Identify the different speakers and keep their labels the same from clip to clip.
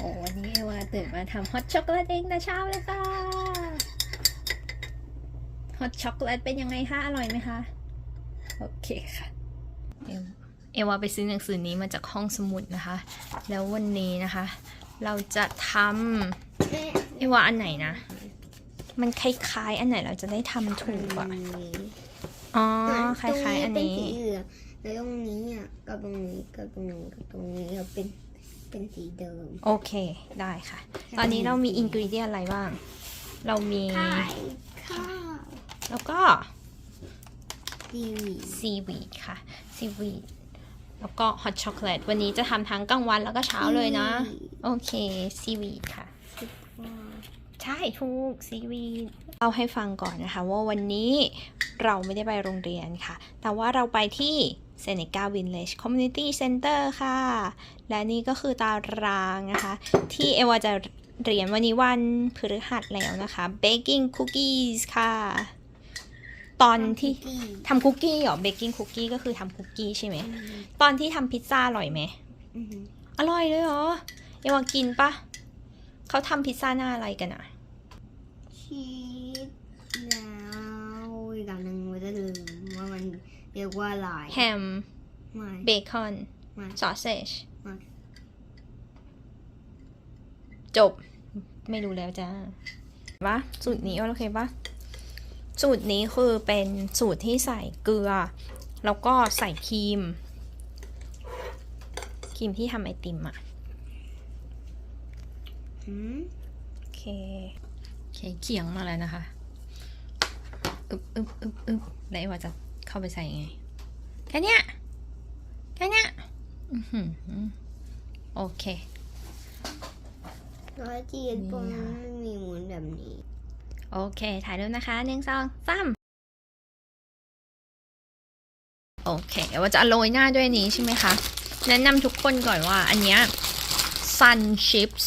Speaker 1: โอ้วันนี้เอวาตื่นมาทำฮอตช็อกโกแลตเองแต่เช้าเลยค่ะฮอตช็อกโกแลตเป็นยังไงคะ อร่อยไหมคะ โอเคค่ะเอวเอวาไปซื้อหนังสือนี้มาจากห้องสมุดนะคะ แล้ววันนี้นะคะ เราจะทำเอวาอันไหนนะ มันคล้ายๆ อันไหนเราจะได้ทำถูกอะอ๋อคล้ายๆ อันนี้
Speaker 2: ตรงเป็นสีเหลืองแล้วตรงนี้อะกับตรงนี้กับตรงนี้กับตรงนี้ก็เป็น เป็นสีเดิม
Speaker 1: โอเคได้ค่ะ ตอนนี้เรามีอินก e เดียนอะไรบ้าง เรามี
Speaker 2: ไข่ข้าว
Speaker 1: แล้วก็
Speaker 2: ดีวี
Speaker 1: ซีวีดค่ะซีวีดแล้วก็ฮอตช็อกโกแลตวันนี้จะทำทั้งกลางวันแล้วก็เช้าเลยนะ โอเคซีวีดค่ะ ใช่ถูกซีวีดเล่าให้ฟังก่อนนะคะ ว่าวันนี้เราไม่ได้ไปโรงเรียนค่ะ แต่ว่าเราไปที่ เซเนกาวินเลจคอมมูนิตี้เซ็นเตอร์ค่ะ และนี่ก็คือตารางนะคะ ที่เอวาจะเรียนวันนี้วันพฤหัสแล้วนะคะ baking cookies ค่ะ ตอนที่ทำคุกกี้เหรอ baking cookie ก็คือทำคุกกี้ใช่ไหม ตอนที่ทำพิซซ่าอร่อยไหม
Speaker 2: อือหือ
Speaker 1: อร่อยเลยเหรอ เอวากินปะเขาทำพิซซ่าหน้าอะไรกันอะ
Speaker 2: ชีสแล้วอีกอย่างหนึ่งเราจะลืมว่ามัน เรียกว่าอะไร
Speaker 1: แฮม
Speaker 2: ไม่
Speaker 1: เบคอน
Speaker 2: ไม่
Speaker 1: ซอสเซจ
Speaker 2: ไม่
Speaker 1: จบ ไม่รู้แล้วจ้าปะสูตรนี้โอเคปะสูตรนี้คือเป็นสูตรที่ใส่เกลือ แล้วก็ใส่ครีม ครีมที่ทำไอติมอะ
Speaker 2: หืม
Speaker 1: โอเคโอเคเขียงมาแล้วนะคะ อึบอึบอึบอึบแล้วเอว่าจะ เข้าไปใส่ยังไง แค่เนี้ย แค่เนี้ยอื้อหือโอเค
Speaker 2: ร้อยจีนปนไม่มีหมุนแบบนี้
Speaker 1: โอเค ถ่ายรูปนะคะหนึ่งสองสามโอเคเดี๋ยวว่าจะโรยหน้าด้วยอันนี้ใช่ไหมคะ แนะนำทุกคนก่อนว่าอันเนี้ย Sun Chips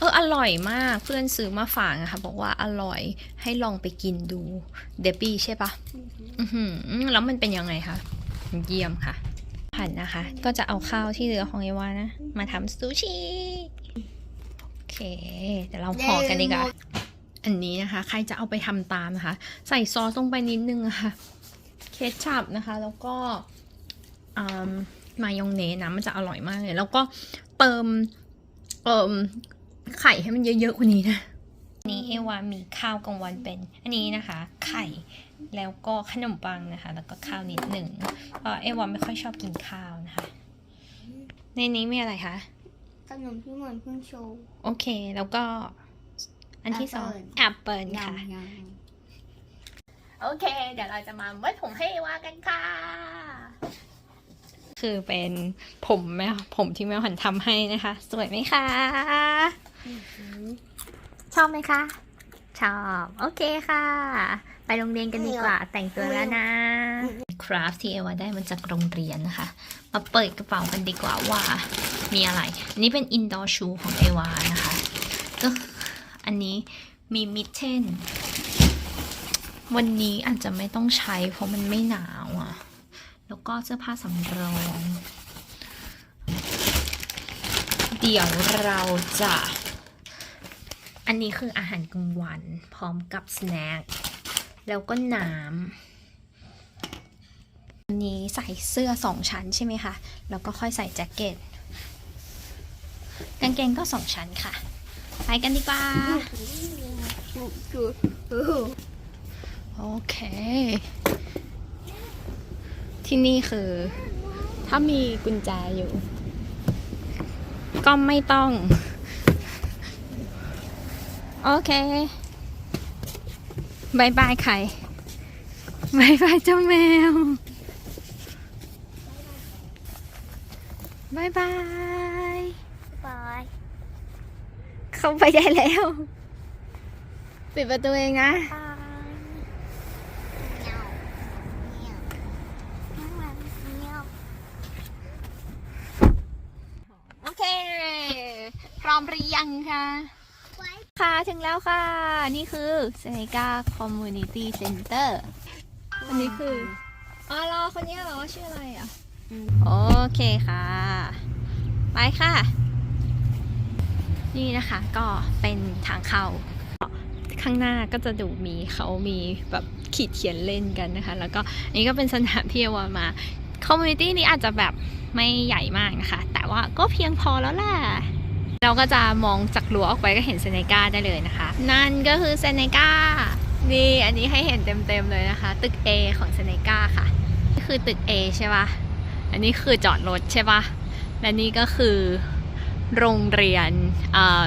Speaker 1: เอออร่อยมากเพื่อนซื้อมาฝากนะคะบอกว่าอร่อยให้ลองไปกินดูเดบี้ใช่ปะอือแล้วมันเป็นยังไงคะเยี่ยมค่ะผันนะคะ ก็จะเอาข้าวที่เหลือของเอวานะ มาทำซูชิโอเคเดี๋ยวเราห่อกันดีกว่าอันนี้นะคะ ใครจะเอาไปทำตามนะคะ ใส่ซอสลงไปนิดนึงะค่ะเคชัพนะคะ แล้วก็มายองเนสนะมันจะอร่อยมากเลย แล้วก็เติมเอ่ม ไข่ให้มันเยอะๆกว่านี้นะอันนี้เอวามีข้าวกลางวันเป็น อันนี้นะคะ ไข่แล้วก็ขนมปังนะคะ แล้วก็ข้าวนิดหนึ่งเอ่อเอวาไม่ค่อยชอบกินข้าวนะคะ ในนี้มีอะไรคะ
Speaker 2: ขนมที่เหมือนเพิ่งโชว์
Speaker 1: โอเค แล้วก็อันที่สอง
Speaker 2: แอปเปิ้ล
Speaker 1: แอปเปิลค่ะ
Speaker 2: ยัง
Speaker 1: โอเค เดี๋ยวเราจะมาไว้ผมให้ว่ากันค่ะ คือเป็นผมแม่ผมที่แม่หันทำให้นะคะ สวยไหมคะ ชอบไหมคะ ชอบ โอเคค่ะ ไปโรงเรียนกันดีกว่า แต่งตัวแล้วนะ คราฟที่เอวาได้มาจากโรงเรียนนะคะ มาเปิดกระเป๋ากันดีกว่าว่า มีอะไร อันนี้เป็นอินดอร์ชูของเอวานะคะก็อันนี้มีมิเทนวันนี้อาจจะไม่ต้องใช้เพราะมันไม่หนาวอะ่ะ แล้วก็เสื้อผ้าสำรอง เดี๋ยวเราจะ อันนี้คืออาหารกลางวันพร้อมกับสแน็ค แล้วก็น้ำอันนี้ใส่เสื้อสองชั้นใช่ไหมคะ แล้วก็ค่อยใส่แจ็คเก็ต กางเกงก็สองชั้นค่ะ ไปกันดีกว่า โอเค ที่นี่คือ ถ้ามีกุญแจอยู่ ก็ไม่ต้อง โอเคบายบายไข่บายบายเจ้าแมวบายบาย
Speaker 2: บาย
Speaker 1: เข้าไปได้แล้ว ปิดประตูเองนะ
Speaker 2: บายเมียวเมียวเมียว
Speaker 1: โอเค พ ร้อมหรือยังคะ
Speaker 2: ไว้
Speaker 1: ค่ะถึงแล้วค่ะ นี่คือเซเนกาคอมมูนิตี้เซ็นเตอร์อันนี้คืออ๋อรอคนนี้เหรอชื่ออะไรอะ โอเคค่ะ ไปค่ะ นี่นะคะก็เป็นทางเข้าข้างหน้าก็จะดูมีเขามีแบบขีดเขียนเล่นกันนะคะ แล้วก็อันนี้ก็เป็นสนามที่เอวามาคอมมูนิตี้นี้อาจจะแบบไม่ใหญ่มากนะคะ แต่ว่าก็เพียงพอแล้วแหละ เราก็จะมองจากรั้วออกไปก็เห็นเซเนกาได้เลยนะคะ นั่นก็คือเซเนกานี่อันนี้ให้เห็นเต็มๆเลยนะคะ ตึก A ของเซเนกาค่ะนี่คือตึก A ใช่ปะอันนี้คือจอดรถใช่ปะและนี่ก็คือโรงเรียนเอ่อ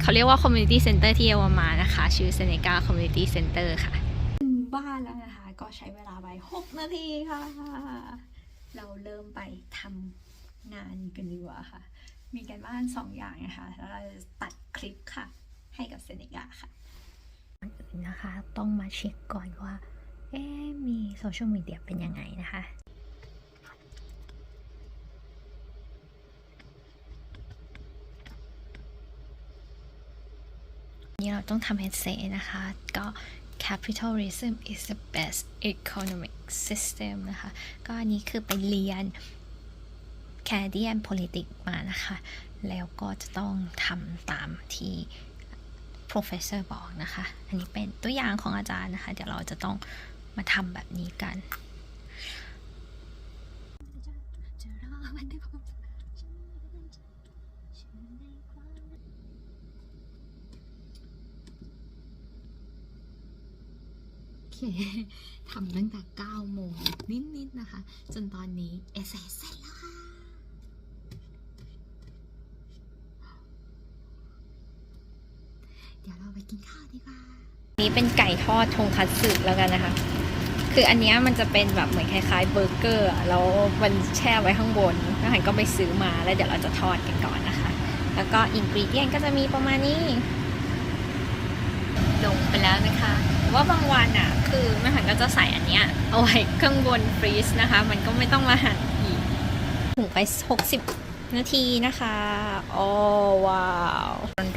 Speaker 1: เขาเรียกว่า Community Center ที่เอวามานะคะ ชื่อ Seneca Community Center ค่ะบ้านแล้วนะคะ ก็ใช้เวลาไป 6 นาทีค่ะ เราเริ่มไปทำงานกันดีกว่าค่ะ มีกันบ้าน2ออย่างนะคะแล้วเราจะตัดคลิปค่ะ ให้กับเซเนกาค่ะอนอื่นนะคะ ต้องมาเช็คก่อนว่า เอ๊มีโซเชียลมีเดียเป็นยังไงนะคะนี่เราต้องทำเอเซนะคะ ก็ capitalism is the best economic system นะคะ ก็อันนี้คือไปเรียน Canadian politics มานะคะ แล้วก็จะต้องทำตามที่ professor บอกนะคะ อันนี้เป็นตัวอย่างของอาจารย์นะคะ เดี๋ยวเราจะต้องมาทำแบบนี้กันโอเคทำตั้งแต่9โมงนิดๆนะคะ จนตอนนี้เอเสร็จแล้วค่ะ เดี๋ยวเราไปกินข้าวดีกว่า นี้เป็นไก่ทอดทงคัตสึแล้วกันนะคะ คืออันเนี้ยมันจะเป็นแบบเหมือนคล้ายๆเบอร์เกอร์อะแล้วมันแช่ไว้ข้างบนแล้วหันก็ไปซื้อมาแล้วเดี๋ยวเราจะทอดกันก่อนนะคะ แล้วก็อินกรีเดียนก็จะมีประมาณนี้ลงไปแล้วนะคะแต่ว่าบางวันอะ คือแม่หันก็จะใส่อันเนี้ยเอาไว้ข้างบนฟรีซนะคะ มันก็ไม่ต้องมาหั่นอีกถึงไป60 นาทีนะคะโอ้ว้าว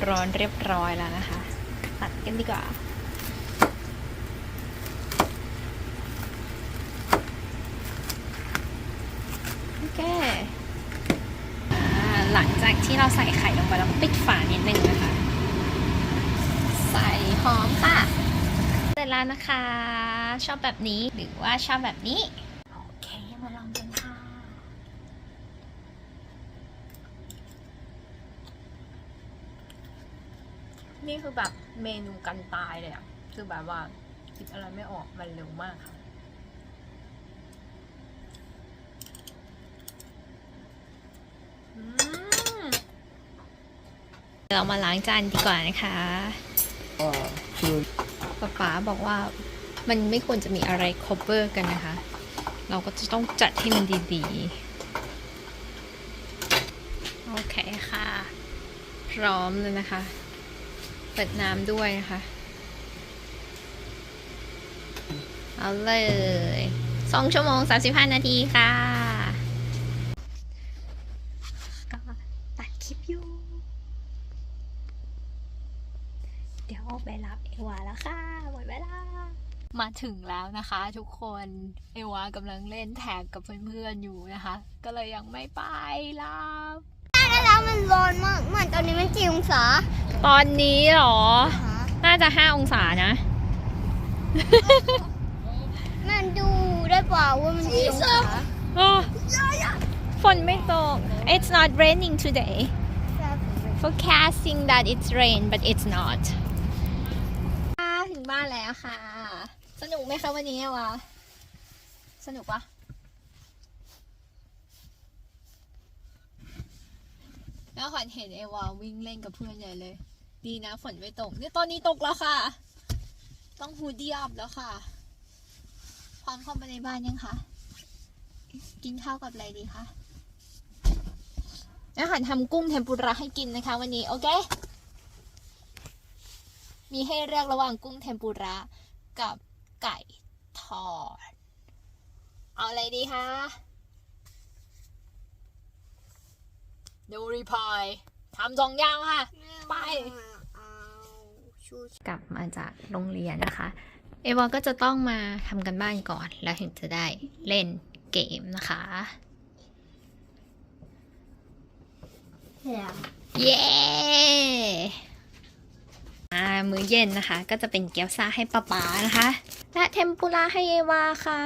Speaker 1: ร้อนๆเรียบร้อยแล้วนะคะ ตัดกันดีกว่าโอเคอหลังจากที่เราใส่ไข่ลงไปแล้วปิดฝานิดนึงนะคะ ใส่หอมค่ะ เสร็จแล้วนะคะ ชอบแบบนี้หรือว่าชอบแบบนี้ โอเค มาลองกันค่ะ นี่คือแบบเมนูกันตายเลยอะคือแบบว่าคิดอะไรไม่ออกมันเร็วมากค่ะอืมเรามาล้างจานดีกว่านะคะ
Speaker 3: ก็คือ
Speaker 1: ป๊าป๋าบอกว่ามันไม่ควรจะมีอะไร cover กันนะคะ เราก็จะต้องจัดให้มันดีๆ โอเคค่ะ พร้อมเลยนะคะ เปิดน้ำด้วยนะคะ เอาเลยสองชั่วโมงสามสิบห้านาทีค่ะ ก็ตัดคลิปอยู่ เดี๋ยวไปรับเอวาแล้วค่ะหมดเวลามาถึงแล้วนะคะทุกคนเอวากำลังเล่นแท็กกับเพื่อนๆอยู่นะคะ ก็เลยยังไม่ไปรับ
Speaker 2: แล้วมันร้อนมากเหมือนตอนนี้มันกี่องศา
Speaker 1: ตอนนี้เหรอ
Speaker 2: คะ
Speaker 1: น่าจะ5องศานะ
Speaker 2: มันดูได้เปล่าว่ามันกี่องศา
Speaker 1: โอ้ฝนไม่ตก It's not raining today forecasting that it's rain but it's not ถึงบ้านแล้วค่ะ สนุกไหมคะวันนี้วะสนุกปะแล้วขวัญเห็นเอวาวิ่งเล่นกับเพื่อนใหญ่เลย ดีนะฝนไม่ตกเนี่ยตอนนี้ตกแล้วค่ะ ต้องฮูดดี้อัพแล้วค่ะ พร้อมเข้ามาในบ้านยังคะกินข้าวกับอะไรดีคะอาหารทำกุ้งเทมปุระให้กินนะคะ วันนี้โอเค มีให้เลือกระหว่างกุ้งเทมปุระกับไก่ทอด เอาอะไรดีคะดูรีพายทำสองอย่างค่ะ ไป กลับมาจากโรงเรียนนะคะ เอวาก็จะต้องมาทำกันบ้านก่อน แล้วถึงจะได้เล่นเกมนะคะ
Speaker 2: เดี๋ยว
Speaker 1: เย้อ่ามื้อเย็นนะคะ ก็จะเป็นเกี๊ยวซ่าให้ป๊าป๊านะคะ และเทมปุระให้เอวาค่ะ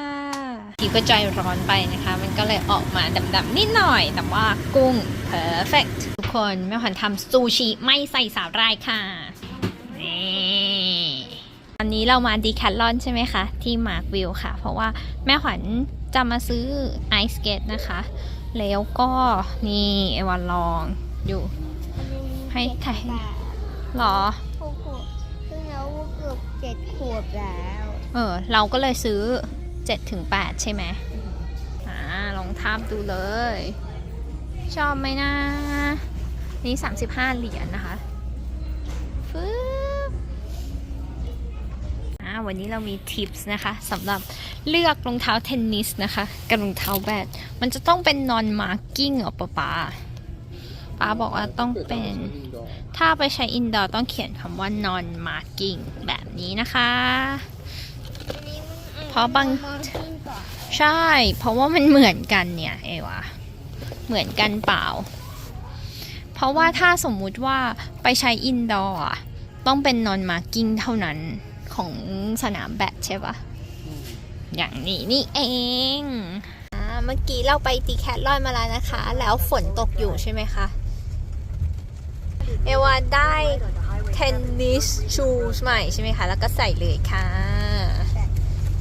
Speaker 1: ทีก็ใจร้อนไปนะคะ มันก็เลยออกมาดำๆนิดหน่อย แต่ว่ากุ้ง perfect ทุกคนแม่ขวัญทำซูชิไม่ใส่สาหร่ายค่ะนี่ ตอนนี้เรามาดีแคทลอนใช่ไหมคะ ที่มาร์กวิวค่ะ เพราะว่าแม่ขวัญจะมาซื้อไอซ์สเกตนะคะ แล้วก็นี่เอวาลองอยู่ ให้ถ่ายหรอ
Speaker 2: หกขวบซึ่งแล้วเกือบเจ็ดขวบแล้ว
Speaker 1: เออ เราก็เลยซื้อ7ถึง8ใช่ไหมอ่าลองทาบดูเลย ชอบไหมนะ นี่35เหรียญนะคะ วันนี้เรามีทิปส์นะคะสำหรับเลือกรองเท้าเทนนิสนะคะกับรองเท้าแบดมันจะต้องเป็นนอนมาร์กิ้งเหรอป๊าป๊าป๊าบอกว่าต้องเป็น ถ้าไปใช้อินดอร์ต้องเขียนคำว่า non marking แบบนี้นะคะ เพราะบางใช่ เพราะว่ามันเหมือนกันเนี่ยเอวะเหมือนกันเปล่า เพราะว่าถ้าสมมุติว่าไปใช้อินดอร์ต้องเป็น non marking เท่านั้น ของสนามแบดใช่ปะอย่างนี้นี่เองอ่าเมื่อกี้เราไปตีแคทลอนมาแล้วนะคะ แล้วฝนตกอยู่ใช่ไหมคะ เอวาได้เทนนิสชูสใหม่ใช่ไหมคะ แล้วก็ใส่เลยค่ะ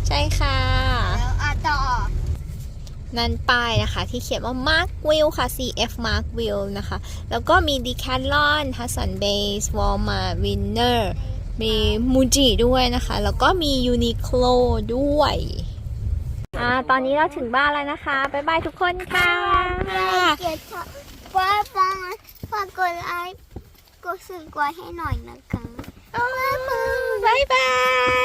Speaker 1: ใช่ค่ะ
Speaker 2: แล้วอะต่อ
Speaker 1: นั่นป้ายนะคะ ที่เขียนว่า Mark Will ค่ะ CF Mark Will นะคะ แล้วก็มี Decathlon Hudson Base Walmart Winner มี Muji ด้วยนะคะ แล้วก็มี Uniqlo ด้วยอ่าตอนนี้เราถึงบ้านแล้วนะคะบ๊ายบายทุกคนค่ะ
Speaker 2: เกียรติว่าฟังฝากกดไลค์กดสื่อกดให้หน่อยนะคะ
Speaker 1: บ๊ายบาย